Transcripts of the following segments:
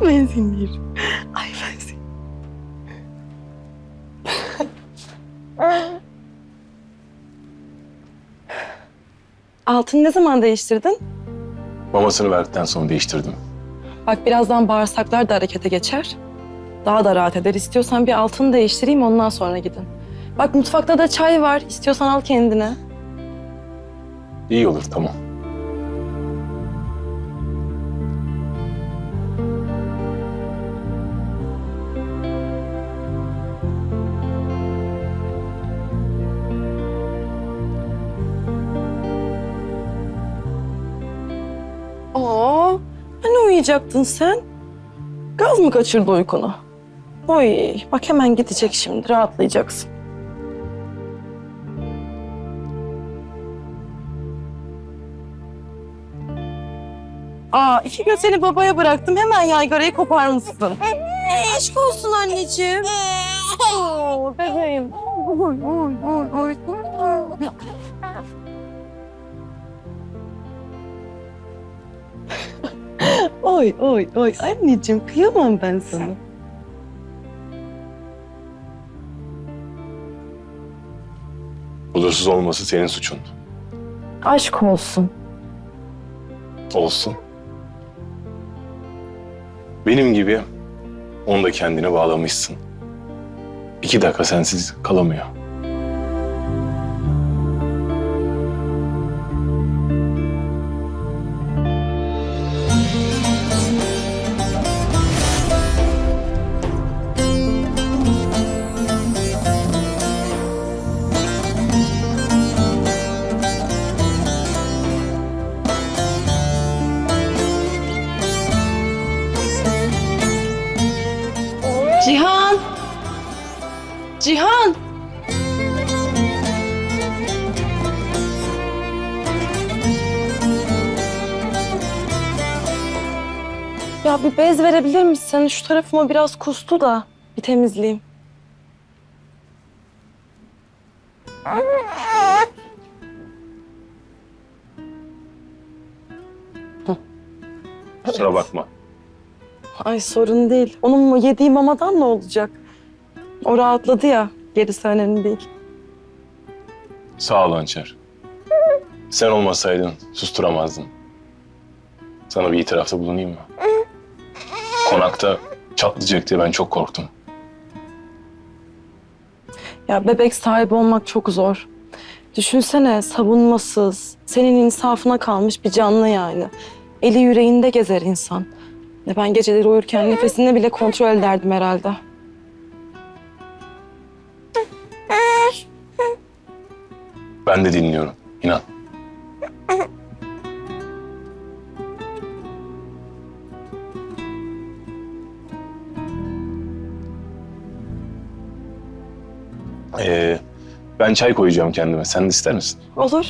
Ay ben seni yerim. Ay ben seni. Altını ne zaman değiştirdin? Mamasını verdikten sonra değiştirdim. Bak birazdan bağırsaklar da harekete geçer. Daha da rahat eder. İstiyorsan bir altını değiştireyim ondan sonra gidin. Bak mutfakta da çay var. İstiyorsan al kendine. İyi olur tamam. Aa, hani uyuyacaktın sen? Gaz mı kaçırdı uykunu? Oy, bak hemen gidecek şimdi. Rahatlayacaksın. Aa, iki gün seni babaya bıraktım. Hemen yaygarayı koparmışsın. Aşk olsun anneciğim. Oo, bebeğim. Oy, oy, oy, oy. Oy, oy, oy. Anneciğim kıyamam ben sana. Huzursuz olması senin suçun. Aşk olsun. Olsun. Benim gibi onu da kendine bağlamışsın. İki dakika sensiz kalamıyor. Ya bir bez verebilir misin? Şu tarafıma biraz kustu da bir temizleyeyim. Kusura bakma. Ay sorun değil. Onun yediği mamadan ne olacak? O rahatladı ya. Gerisi önemli değil. Sağ ol Hançer. Sen olmasaydın susturamazdın. Sana bir itirafta bulunayım mı? Konakta çatlayacak diye ben çok korktum. Ya bebek sahibi olmak çok zor. Düşünsene savunmasız, senin insafına kalmış bir canlı yani. Eli yüreğinde gezer insan. Ya Ben geceleri uyurken nefesini bile kontrol ederdim herhalde. Ben de dinliyorum. İnan. Ee, ben çay koyacağım kendime. Sen de ister misin? Olur.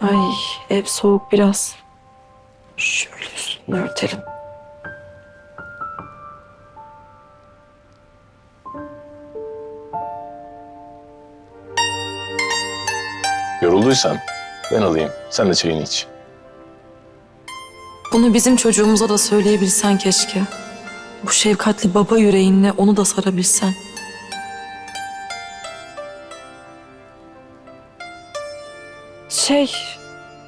Ay ev soğuk biraz. Şöyle üstünü örtelim. Yorulduysan ben alayım. Sen de çayını iç. Bunu bizim çocuğumuza da söyleyebilsen keşke. Bu şefkatli baba yüreğinle onu da sarabilsen. Şey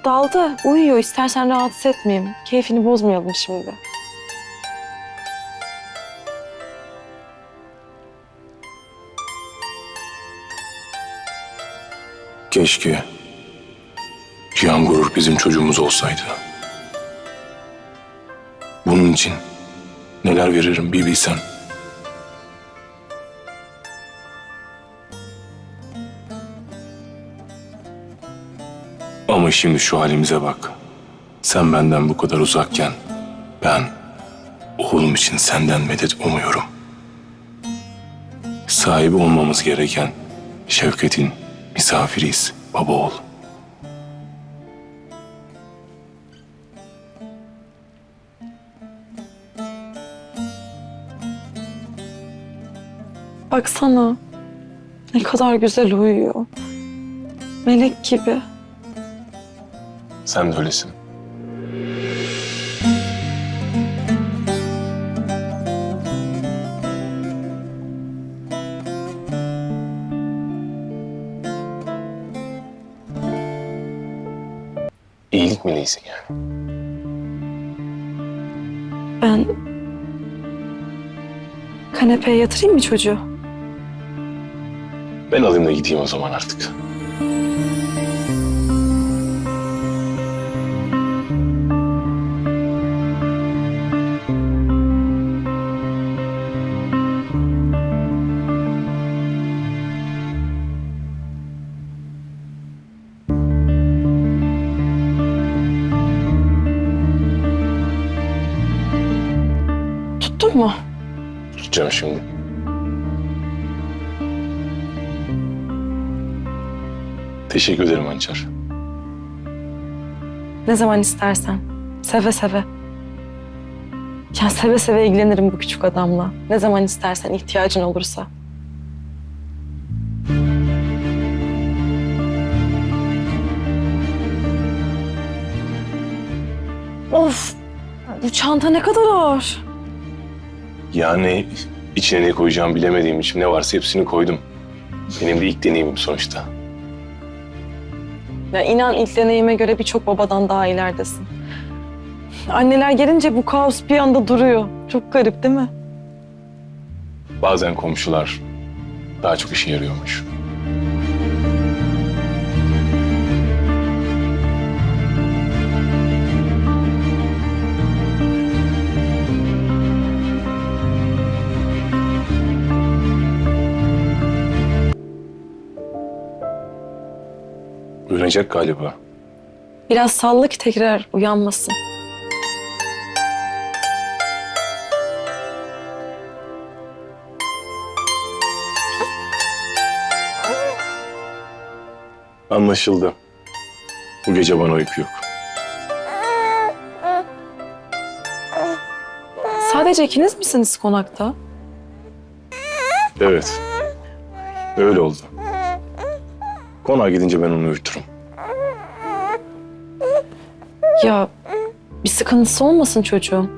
daldı uyuyor istersen rahatsız etmeyeyim. Keyfini bozmayalım şimdi. Keşke Cihan Gurur bizim çocuğumuz olsaydı. Bunun için neler veririm bir bilsen. Ama şimdi şu halimize bak. Sen benden bu kadar uzakken ben oğlum için senden medet umuyorum. Sahibi olmamız gereken Şevket'in misafiriyiz baba oğul. Baksana. Ne kadar güzel uyuyor. Melek gibi. Sen de öylesin. İyilik meleğisin yani. Ben kanepeye yatırayım mı çocuğu? Ben alayım da gideyim o zaman artık. Tutacağım şimdi. Teşekkür ederim Hançer. Ne zaman istersen. Seve seve. Ya seve seve ilgilenirim bu küçük adamla. Ne zaman istersen ihtiyacın olursa. Of! Bu çanta ne kadar ağır. Yani içine ne koyacağımı bilemediğim için ne varsa hepsini koydum. Benim de ilk deneyimim sonuçta. Ya inan ilk deneyime göre birçok babadan daha ileridesin. Anneler gelince bu kaos bir anda duruyor. Çok garip değil mi? Bazen komşular daha çok işe yarıyormuş. Uyanacak galiba. Biraz salla ki tekrar uyanmasın. Anlaşıldı. Bu gece bana uyku yok. Sadece ikiniz misiniz konakta? Evet. Öyle oldu. Konağa gidince ben onu uyuturum. Ya bir sıkıntısı olmasın çocuğun.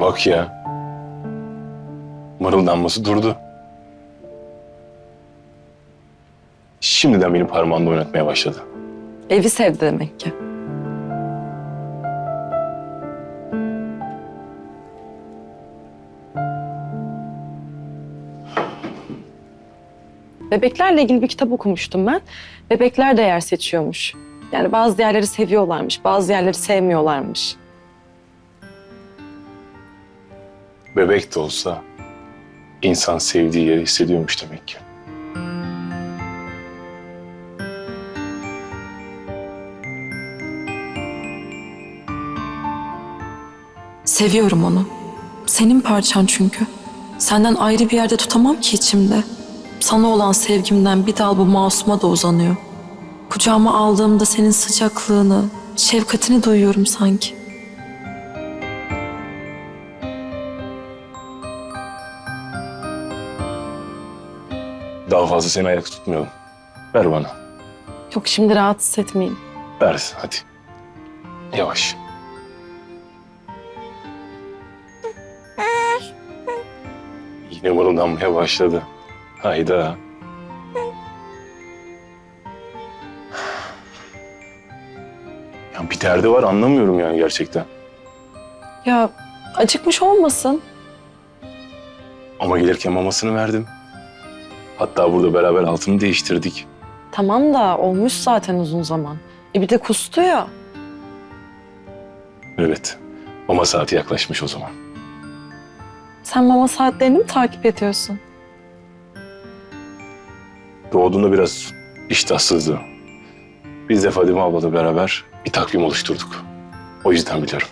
Bak ya. Mırıldanması durdu. Şimdiden benim parmağımda oynatmaya başladı. Evi sevdi demek ki. Bebeklerle ilgili bir kitap okumuştum ben. Bebekler de yer seçiyormuş. Yani bazı yerleri seviyorlarmış, bazı yerleri sevmiyorlarmış. Bebek de olsa insan sevdiği yeri hissediyormuş demek ki. Seviyorum onu. Senin parçan çünkü. Senden ayrı bir yerde tutamam ki içimde. Sana olan sevgimden bir dal bu masuma da uzanıyor. Kucağıma aldığımda senin sıcaklığını, şefkatini duyuyorum sanki. Daha fazla seni ayakta tutmayalım. Ver bana. Yok şimdi rahatsız etmeyin. Ver hadi. Yavaş. Yine mırıldanmaya başladı. Hayda. Ya derdi var anlamıyorum yani gerçekten. Ya acıkmış olmasın. Ama gelirken mamasını verdim. Hatta burada beraber altını değiştirdik. Tamam da olmuş zaten uzun zaman. E bir de kustu ya. Evet. Mama saati yaklaşmış o zaman. Sen mama saatlerini mi takip ediyorsun? Doğduğunda biraz iştahsızdı. Biz de Fadime ablayla beraber bir takvim oluşturduk. O yüzden biliyorum.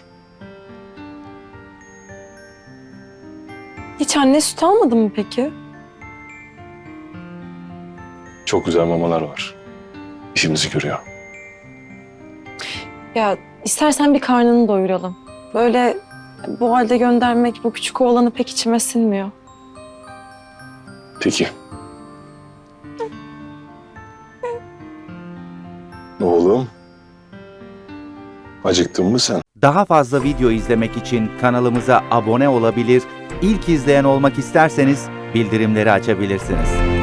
Hiç anne sütü almadın mı peki? Çok güzel mamalar var. İşimizi görüyor. Ya istersen bir karnını doyuralım. Böyle bu halde göndermek bu küçük oğlanı pek içime sinmiyor. Peki. Oğlum. Acıktın mı sen? Daha fazla video izlemek için kanalımıza abone olabilir, ilk izleyen olmak isterseniz bildirimleri açabilirsiniz.